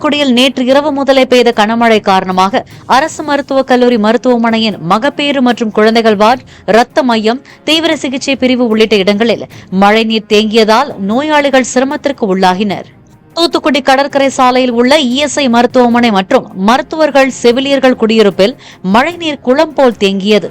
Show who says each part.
Speaker 1: தூத்துக்குடியில் நேற்று இரவு முதலே பெய்த கனமழை காரணமாக அரசு மருத்துவக் கல்லூரி மருத்துவமனையின் மகப்பேறு மற்றும் குழந்தைகள் வார்டு ரத்த மையம் தீவிர சிகிச்சை பிரிவு உள்ளிட்ட இடங்களில் மழைநீர் தேங்கியதால் நோயாளிகள் சிரமத்திற்கு உள்ளாகினர். தூத்துக்குடி கடற்கரை சாலையில் உள்ள இஎஸ்ஐ மருத்துவமனை மற்றும் மருத்துவர்கள் செவிலியர்கள் குடியிருப்பில் மழைநீர் குளம் போல் தேங்கியது.